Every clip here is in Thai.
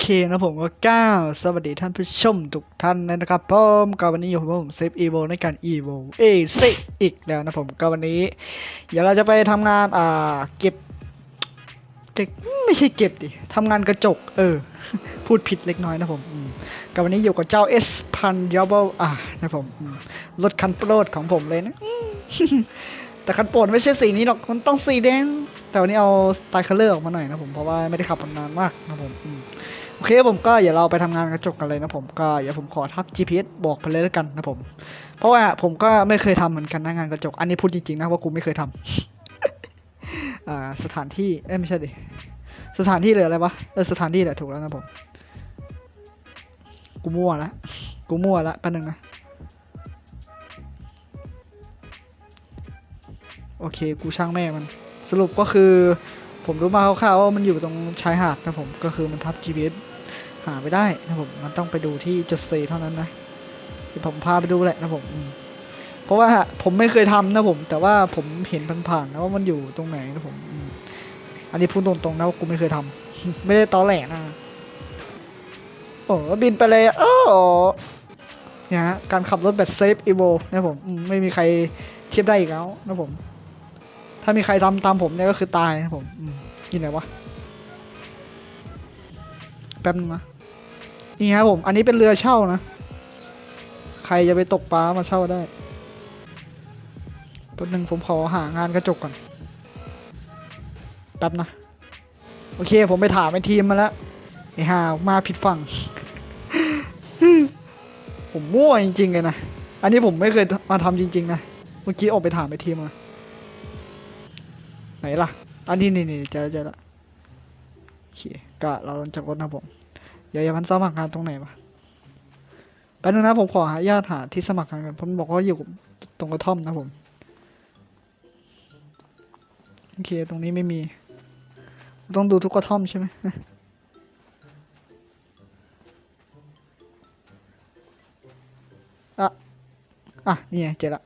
เคนะผมก็ก้าวสวัสดีท่านผู้ชมทุกท่านนะครับผมก็วันนี้อยู่กับผมเซฟอีโวในการอีโวเอซิอีกแล้วนะผมก็วันนี้ เดี๋ยวเราจะไปทำงานอ่าเก็บเก็บไม่ใช่เก็บดิทำงานกระจก เออ พูดผิดเล็กน้อยนะผมอืมก็วันนี้อยู่กับเจ้า S พันยอเบลอ่านะผมอืมรถคันโปรดของผมเลยนะแต่คันโปรดไม่ใช่สีนี้หรอกมันต้องสีแดงแต่วันนี้เอาสไตล์คัลเลอร์ออกมาหน่อยนะผมเพราะว่าไม่ได้ขับมานานมากนะผมอืม โอเคผมก็อย่าเราไปทำงานกระจกกันเลยนะผมก็อย่าผมขอทับ GPS บอกไปเลยแล้วกันนะผม เพราะว่าผมก็ไม่เคยทำเหมือนกันนะงานกระจก อันนี้พูดจริงๆนะว่ากูไม่เคยทำอ่าสถานที่เอ้ไม่ใช่ดิสถานที่เลยอะไรวะเออสถานที่แหละถูกแล้วนะผม กูมั่วละกูมั่วละแป๊บนึงนะโอเค กูช่างแม่มัน สรุปก็คือ ผมรู้มาคร่าวๆว่ามันอยู่ตรงชายหาดนะผมก็คือมันทับ GPS หาไม่ได้นะผมมันต้องไปดูที่จุดซีเท่านั้นนะเดี๋ยวผมพาไปดูแหละนะผมเพราะว่าผมไม่เคยทำนะผม แต่ว่าผมเห็นผ่านๆนะว่ามันอยู่ตรงไหนนะผมอันนี้พูดตรงๆนะว่ากูไม่เคยทำไม่ได้ตอแหลนะโอ้บินไปเลยโอ้เนี่ยฮะการขับรถแบบเซฟอีโวนะผมไม่มีใครเทียบได้อีกแล้วนะผม ถ้ามีใครทำตามผมเนี่ยก็คือตายนะผมอยู่ไหนวะ แป๊บนึงนะ นี่ครับผม อันนี้เป็นเรือเช่านะ ใครจะไปตกปลามาเช่าได้แป๊บนึงผมขอหางานกระจกก่อน แป๊บนะ โอเค ผมไปถามไอ้ทีมมาแล้วไอ้ห่ามาผิดฝั่ง ผมมั่วจริงๆเลยนะ อันนี้ผมไม่เคยมาทำจริง ๆ นะ เมื่อกี้ออกไปถามไอ้ทีมมา ล่ะ อันนี้นี่นี่เจอเจอละโอเคก็เราจากรถนะผม เดี๋ยวอย่ามันสมัครงานตรงไหนวะแป๊บนึงนะผมขอหาญาติหาที่สมัครงานกันผมบอกว่าอยู่ตรงกระท่อมนะผมโอเคตรงนี้ไม่มี ต้องดูทุกกระท่อมใช่ไหมอะ อะ นี่ไงเจอละ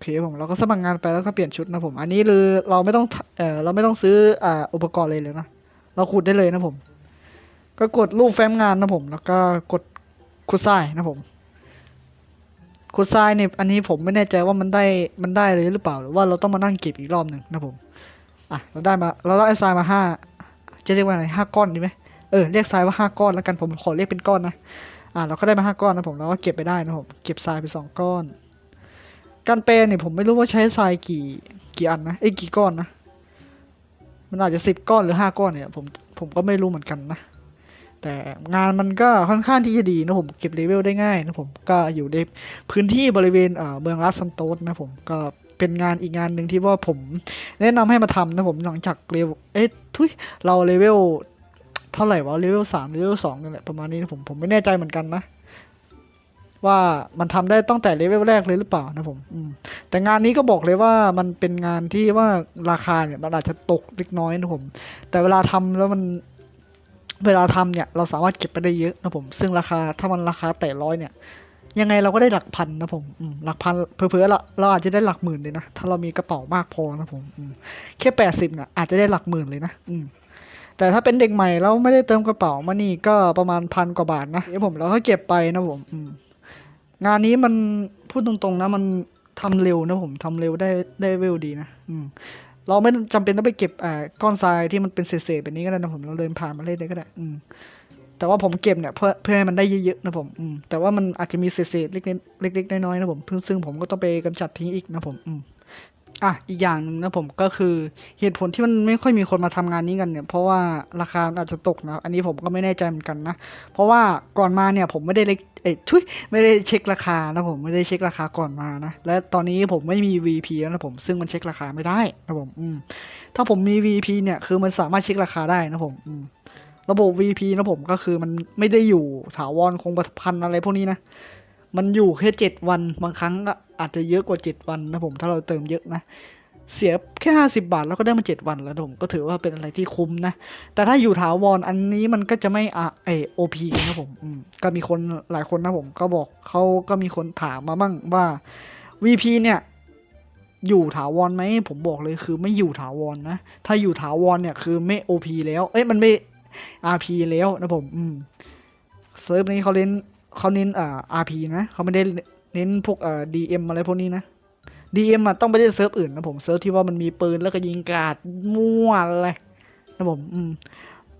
เคผมเราก็สมัครงานไปแล้วก็เปลี่ยนชุดนะผม อันนี้คือเราไม่ต้องเออเราไม่ต้องซื้ออ่าอุปกรณ์เลยเลยนะเราขุดได้เลยนะผม ก็กดรูปแฟ้มงานนะผม แล้วก็กดขุดทรายนะผมขุดทรายเนี่ยอันนี้ผมไม่แน่ใจว่ามันได้มันได้เลยหรือเปล่า หรือว่าเราต้องมานั่งเก็บอีกรอบหนึ่งนะผมอะเราได้มาเราได้ทรายมาห้าจะเรียกว่าอะไรห้าก้อนดีไหมเออเรียกทรายว่าห้าก้อนแล้วกันผมขอเรียกเป็นก้อนนะอะเราก็ได้มาห้าก้อนนะผมเราก็เก็บไปได้นะผมเก็บทรายไปสองก้อน การแปลเนี่ยผมไม่รู้ว่าใช้ทรายกี่กี่อันนะเอ้กี่ก้อนนะมันอาจจะสิบก้อนหรือห้าก้อนเนี่ยผมผมก็ไม่รู้เหมือนกันนะแต่งานมันก็ค่อนข้างที่จะดีนะผมเก็บเลเวลได้ง่ายนะผมก็อยู่ในพื้นที่บริเวณเอ่อเมืองลัสซันโตสนะผมก็เป็นงานอีกงานหนึ่งที่ว่าผมแนะนำให้มาทำนะผมหลังจากเลเวลเอ๊ะทุยเราเลเวลเท่าไหร่วะเลเวลสามเลเวลสองนี่นแหละประมาณนี้นะผมผมไม่แน่ใจเหมือนกันนะ ว่ามันทำได้ตั้งแต่เลเวลแรกเลยหรือเปล่านะผมอืมแต่งานนี้ก็บอกเลยว่ามันเป็นงานที่ว่าราคาเนี่ยมันอาจจะตกเล็กน้อยนะผม แต่เวลาทำแล้วมันเวลาทำเนี่ยเราสามารถเก็บไปได้เยอะนะผม ซึ่งราคาถ้ามันราคาแต่ร้อยเนี่ย ยังไงเราก็ได้หลักพันนะผมอืมหลักพันเผื่อๆเราเราอาจจะได้หลักหมื่นเลยนะถ้าเรามีกระเป๋ามากพอนะผมอืมแค่แปดสิบเนี่ยอาจจะได้หลักหมื่นเลยนะอืมแต่ถ้าเป็นเด็กใหม่แล้วไม่ได้เติมกระเป๋ามานี่ก็ประมาณพันกว่าบาทนะเดี๋ยวผมเราก็เก็บไปนะผมอืม งานนี้มันพูดตรงๆนะ มันทำเร็วนะผมทำเร็วได้ได้เวลดีนะอืมเราไม่จำเป็นต้องไปเก็บอ่าก้อนทรายที่มันเป็นเศษๆแบบนี้ก็ได้นะผมเราเดินผ่านมาเล่นได้ก็ได้ อืมแต่ว่าผมเก็บเนี่ยเพื่อเพื่อให้มันได้เยอะๆนะผมอืมแต่ว่ามันอาจจะมีเศษๆเล็กๆเล็กๆน้อยๆนะผมเพิ่งซึ่งผมก็ต้องไปกำจัดทิ้งอีกนะผมอืม อะอีกอย่างหนึ่งนะผมก็คือเหตุผลที่มันไม่ค่อยมีคนมาทำงานนี้กันเนี่ย เพราะว่าราคาอาจจะตกนะอันนี้ผมก็ไม่แน่ใจเหมือนกันนะ เพราะว่าก่อนมาเนี่ยผมไม่ได้เล็กเอ้ยทุยไม่ได้เช็คราคานะผมไม่ได้เช็คราคาก่อนมานะและตอนนี้ผมไม่มี VP แล้วนะผมซึ่งมันเช็คราคาไม่ได้นะผมอืมถ้าผมมี VP เนี่ยคือมันสามารถเช็คราคาได้นะผมอืมระบบ VP นะผมก็คือมันไม่ได้อยู่ถาวรคงประพันอะไรพวกนี้นะ มันอยู่แค่เจ็ดวันบางครั้งก็อาจจะเยอะกว่าเจ็ดวันนะผมถ้าเราเติมเยอะนะเสียแค่ห้าสิบาทแล้วก็ได้มาเจ็ดวันแล้วผมก็ถือว่าเป็นอะไรที่คุ้มนะ แต่ถ้าอยู่ถาวรอันนี้มันก็จะไม่อะไอโอพีนะผมก็มีคนหลายคนนะผมก็บอกเขาก็มีคนถามมาบ้างว่า VP เนี่ยอยู่ถาวรไหมผมบอกเลยคือไม่อยู่ถาวรนะถ้าอยู่ถาวรเนี่ยคือไม่ OP แล้ว เอ้ยมันไม่ RP แล้วนะผม อืมเซิร์ฟนี้เขาเน้น เขาเน้นอ่า RP นะเขาไม่ได้เน้นพวกอ่า DM อะไรพวกนี้นะ DM อะต้องไปเล่นเซิร์ฟอื่นนะผมเซิร์ฟที่ว่ามันมีปืนแล้วก็ยิงกราดมั่วอะไรนะผมอืม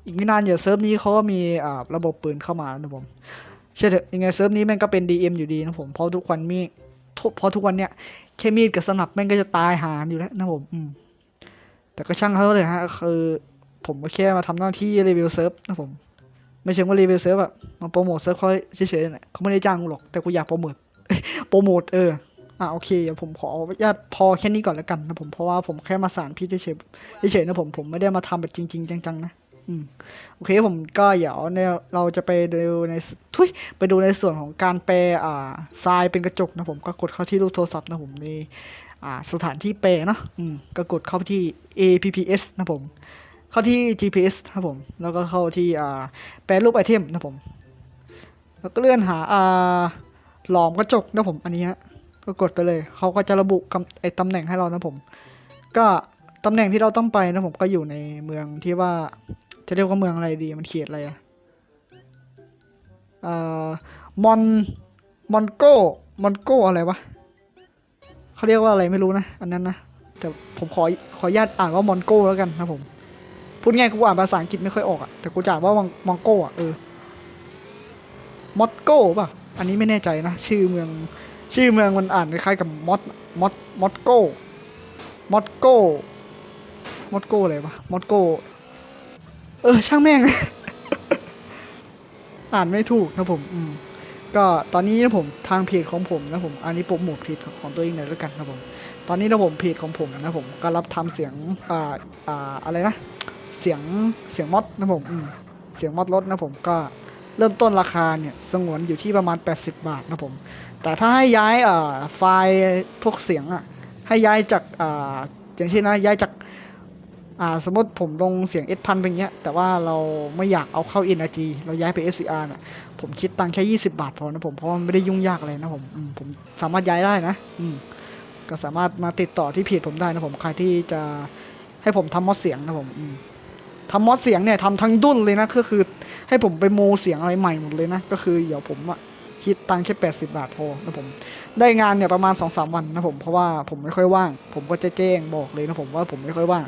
อีกไม่นานเดี๋ยวเซิร์ฟนี้เขาก็มีอ่าระบบปืนเข้ามานะผมเชื่อเถอะยังไงเซิร์ฟนี้แม่งก็เป็น DM อยู่ดีนะผมเพราะทุกวันมีเพราะทุกวันเนี้ยแค่มีดกับสนับแม่งก็จะตายหาอยู่แล้วนะผมอืมแต่ก็ช่างเขาเลยฮะคือผมก็แค่มาทำหน้าที่รีวิวเซิร์ฟนะผม ไม่เชิงว่ารีวิวเซิร์ฟอะมาโปรโมทเซิร์ฟเขาเฉยๆเนี่ยเขาไม่ได้จ้างกูหรอกแต่กูอยากโปรโมทโปรโมทเอออะโอเคเดี๋ยวผมขออนุญาตพอแค่นี้ก่อนแล้วกันนะผมเพราะว่าผมแค่มาสารพี่เฉยๆเฉยๆนะผมผมไม่ได้มาทำแบบจริง ๆ จังๆนะอืมโอเคผมก็เดี๋ยวเนี่ยเราจะไปดูในทุยไปดูในส่วนของการแปลอ่าทรายเป็นกระจกนะผมก็กดเข้าที่รูปโทรศัพท์นะผมในอ่าสถานที่แปลเนาะอืมก็กดเข้าที่ APPS นะผม เข้าที่ GPS นะผม แล้วก็เข้าที่อ่าแปลรูปไอเทมนะผม แล้วก็เลื่อนหาอ่าหลอมกระจกนะผม อันนี้ฮะ ก็กดไปเลย เขาก็จะระบุคำไอตำแหน่งให้เรานะผม ก็ตำแหน่งที่เราต้องไปนะผมก็อยู่ในเมืองที่ว่า จะเรียกว่าเมืองอะไรดี มันเขียนอะไรอะเอ่อมอน มอนโกมอนโกอะไรวะเขาเรียกว่าอะไรไม่รู้นะ อันนั้นนะ แต่ผมขอขออนุญาตอ่านว่ามอนโกแล้วกันนะผม พูดง่ายกูอ่านภาษาอังกฤษไม่ค่อยออกอะแต่กูจะอ่านว่ามอนมอนโกอะเออมอสโกป่ะ อันนี้ไม่แน่ใจนะ ชื่อเมือง ชื่อเมืองมันอ่านคล้ายๆกับมอสมอสมอสโกมอสโกมอสโกอะไรวะมอสโกเออ ช่างแม่ง อ่านไม่ถูกนะผม อืม ก็ตอนนี้นะผมทางเพจของผมนะผม อันนี้โปรโมทเพจของตัวเองหน่อยแล้วกันนะผม ตอนนี้นะผมเพจของผมนะผม ก็รับทำเสียง อ่า อ่า อะไรนะ สียงเสียงมอสนะผมเสียงมอสรถนะผมก็เริ่มต้นราคาเนี่ยสงวนอยู่ที่ประมาณ 80 บาทนะผม แต่ถ้าให้ย้ายอ่าไฟล์พวกเสียงอะให้ย้ายจากอ่าอย่างเช่นนะย้ายจากอ่าสมมติผมลงเสียง S พันเป็นเงี้ย แต่ว่าเราไม่อยากเอาเข้า NRG เราย้ายไป SCR น่ะผมคิดตังค์แค่ 20 บาทพอนะผมเพราะมันไม่ได้ยุ่งยากอะไรนะผมอืมผมสามารถย้ายได้นะ อืมก็สามารถมาติดต่อที่เพจผมได้นะผมใครที่จะให้ผมทำมอดเสียงนะผมอืม ทำมอดเสียงเนี่ยทำทั้งดุ้นเลยนะก็คือให้ผมไปโมเสียงอะไรใหม่หมดเลยนะ ก็คือเดี๋ยวผมอะคิดตังค์แค่80บาทพอนะผม ได้งานเนี่ยประมาณ2องสามวันนะผมเพราะว่าผมไม่ค่อยว่าง ผมก็จะแจ้งบอกเลยนะผมว่าผมไม่ค่อยว่าง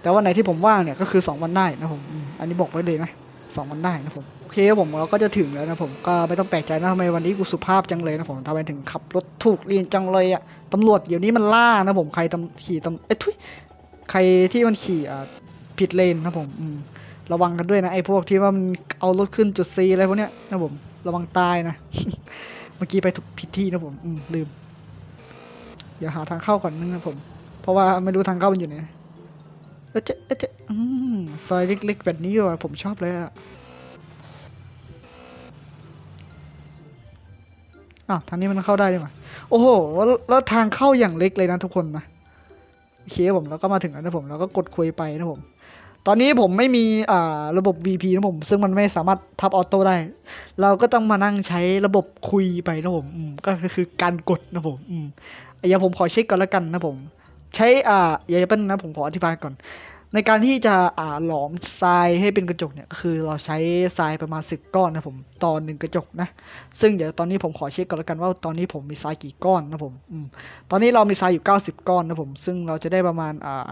แต่วันไหนที่ผมว่างเนี่ยก็คือ2วันได้นะผมอันนี้บอกไว้เลยนะสองวันได้นะผมโอเคผมเราก็จะถึงแล้วนะผมก็ไม่ต้องแปลกใจนะทำไมวันนี้กูสุภาพจังเลยนะผมทำไมถึงขับรถถูกเรียนจังเลยอะตำรวจเดี๋ยวนี้มันล่านะผมใครตำขี่ตำเอ้ทุยใครที่มันขี่อ่า ผิดเลนนะผมอืมระวังกันด้วยนะไอ้พวกที่ว่ามันเอารถขึ้นจุดซีอะไรพวกเนี้ยนะผมระวังตายนะ เมื่อกี้ไปถูกผิดที่นะผมอืมลืมเดี๋ยวหาทางเข้าก่อนนึงนะผม เพราะว่าไม่รู้ทางเข้ามันอยู่ไหนเอะเจ๊เอะเจ๊อืมซอยเล็กๆแบบนี้ว่ะผมชอบเลยอะอ้าวทางนี้มันเข้าได้ด้วยมั้ยโอ้โหแล้วแล้วทางเข้าอย่างเล็กเลยนะทุกคนนะโอเคผมแล้วก็มาถึงแล้วนะผม แล้วก็กดคุยไปนะผม ตอนนี้ผมไม่มีอ่าระบบ VP นะผม ซึ่งมันไม่สามารถทับออโต้ได้ เราก็ต้องมานั่งใช้ระบบคุยไปนะผมอืมก็คือการกดนะผมอืมอย่าผมขอเช็คก่อนล้วกันนะผม ใช้อ่าอย่าเป็นนะผมขออธิบายก่อน ในการที่จะอ่าหลอมทรายให้เป็นกระจกเนี่ยคือเราใช้ทรายประมาณ 10 ก้อนนะผมต่อหนึ่งกระจกนะ ซึ่งเดี๋ยวตอนนี้ผมขอเช็คก่อนล้วกันว่าตอนนี้ผมมีทรายกี่ก้อนนะผมอืมตอนนี้เรามีทรายอยู่ 90 ก้อนนะผม ซึ่งเราจะได้ประมาณอ่า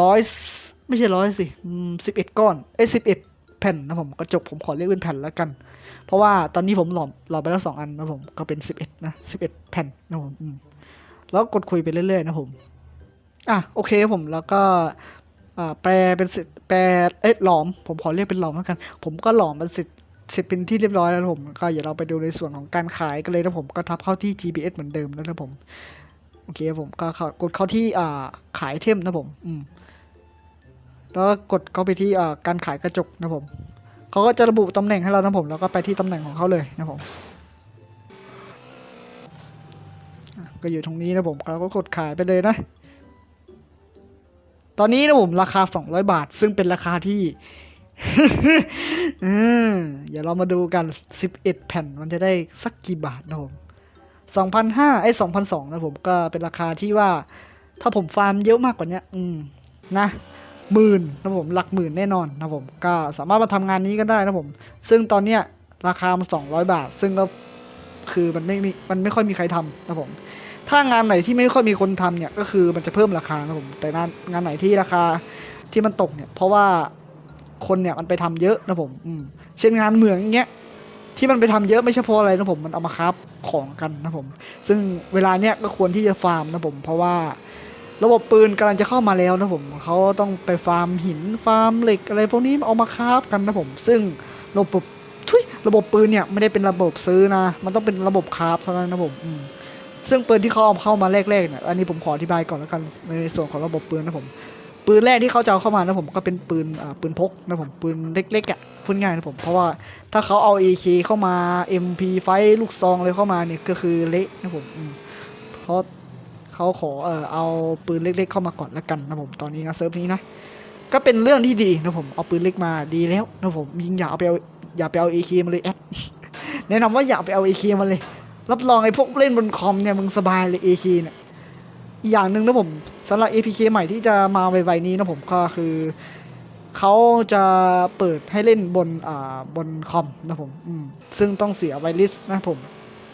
ร้อย ไม่ใช่ร้อยสิสิบเอ็ดก้อนเอ้สิบเอ็ดแผ่นนะผมกระจกผมขอเรียกเป็นแผ่นแล้วกัน เพราะว่าตอนนี้ผมหลอมหลอมไปแล้วสองอันนะผมก็เป็นสิบเอ็ดนะสิบเอ็ดแผ่นนะผมแล้วกดคุยไปเรื่อยๆนะผมอะโอเคผมแล้วก็แปลเป็นสิแปลเอ๊ะหลอม ผมขอเรียกเป็นหลอมแล้วกัน ผมก็หลอมเป็นสิเสร็จเป็นที่เรียบร้อยแล้วผม ก็เดี๋ยวเราไปดูในส่วนของการขายกันเลยนะผมก็ทับเข้าที่ GPS เหมือนเดิมแล้วนะผม โอเคผมก็กดเข้าที่อ่าขายเทมนะผม อืม แล้วก็กดเข้าไปที่การขายกระจกนะผมเขาก็จะระบุตำแหน่งให้เรานะผมแล้วก็ไปที่ตำแหน่งของเขาเลยนะผมก็อยู่ตรงนี้นะผมเราก็กดขายไปเลยนะตอนนี้นะผมราคา 200 บาท ซึ่งเป็นราคาที่อืมเดี๋ยวเรามาดูกัน 11 แผ่นมันจะได้สักกี่บาทนะผม2,500ไอ้2,200นะผมก็เป็นราคาที่ว่า ถ้าผมฟาร์มเยอะมากกว่านี้อืมนะ หมื่นนะผมหลักหมื่นแน่นอนนะผมก็สามารถมาทำงานนี้ก็ได้นะผม ซึ่งตอนเนี้ยราคามันสองร้อยบาท ซึ่งก็คือมันไม่มีมันไม่ค่อยมีใครทำนะผมถ้างานไหนที่ไม่ค่อยมีคนทำเนี่ยก็คือมันจะเพิ่มราคานะผมแต่งานงานไหนที่ราคาที่มันตกเนี่ย เพราะว่าคนเนี่ยมันไปทำเยอะนะผมอืมเช่นงานเหมืองอย่างเงี้ยที่มันไปทำเยอะไม่ใช่เพราะอะไรนะผมมันเอามาคราฟของกันนะผม ซึ่งเวลาเนี้ยก็ควรที่จะฟาร์มนะผม เพราะว่า ระบบปืนกำลังจะเข้ามาแล้วนะผมเขาต้องไปฟาร์มหินฟาร์มเหล็กอะไรพวกนี้เอามาคราฟกันนะผม ซึ่งระบบทุยระบบปืนเนี่ยไม่ได้เป็นระบบซื้อนะ มันต้องเป็นระบบคราฟเท่านั้นนะผมซึ่งปืนที่เขาเอาเข้ามาแรกๆเนี่ยอันนี้ผมขออธิบายก่อนแล้วกันในส่วนของระบบปืนนะผมปืนแรกที่เขาจะเอาเข้ามานะผมก็เป็นปืนอ่าปืนพกนะผมปืนเล็กๆอะพูดง่ายนะผมเพราะว่าถ้าเขาเอา AK เข้ามา MP ไฟลูกซองเลยเข้ามาเนี่ยก็คือเละนะผมอืมเพราะ เขาขอเออเอาปืนเล็ก ๆ เข้ามาก่อนละกันนะผมตอนนี้นะเซิร์ฟนี้นะก็เป็นเรื่องที่ดีนะผมเอาปืนเล็กมาดีแล้วนะผมยิงอย่าเอาไปเอาอย่าไปเอาเอคมาเลยแอดแนะนำว่าอย่าไปเอาเอคมาเลย รับรองไอ้พวกเล่นบนคอมเนี่ยมึงสบายเลยเอคเนี่ยอย่างหนึ่งนะผมสำหรับ APK ใหม่ที่จะมาไวๆนี้นะผมก็คือเขาจะเปิดให้เล่นบนอ่าบนคอมนะผมมซึ่งต้องเสียไวลิสนะผม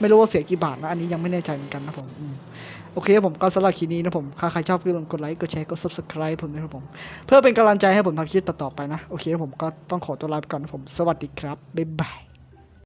ไม่รู้ว่าเสียกี่บาทนะ อันนี้ยังไม่แน่ใจเหมือนกันนะผมม โอเคครับผมก็สำหรับคลิปนี้นะผมถ้าใครชอบก็อย่าลืมกดไลค์กดแชร์กด subscribe ผมนะครับผม เพื่อเป็นกำลังใจให้ผมทำคลิปต่อๆไปนะ โอเคครับผมก็ต้องขอตัวลาไปก่อนนะผมสวัสดีครับบ๊ายบาย